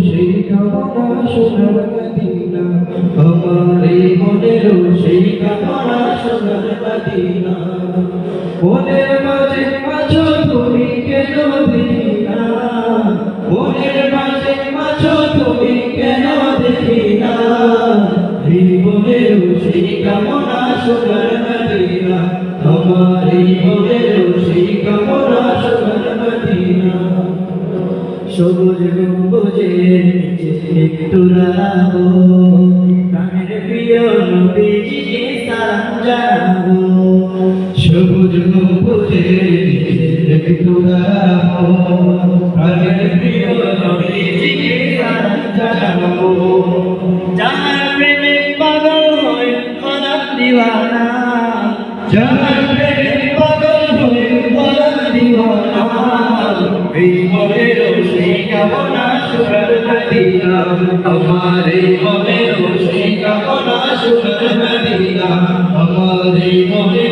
সেই কামনা সোনার মদিনা আমার এই মনের সেই কামনা সোনার মদিনা মনের মাঝে আছো তুমি কেন দেখি মনের মাঝে আছো তুমি কেন দেখি না জীবনের সেই কামনা সোনার মদিনা আমার এই মনের সবুজ গম্বুজের নিচে একটু রাখো প্রাণের প্রিয় নবীজিকে সালাম জানাব। সবুজ গম্বুজের নিচে একটু রাখো প্রাণের প্রিয় নবীজিকে সালাম জানাব। যার প্রেমে কামনা সুখের মদিনা আমারে আমারে মনে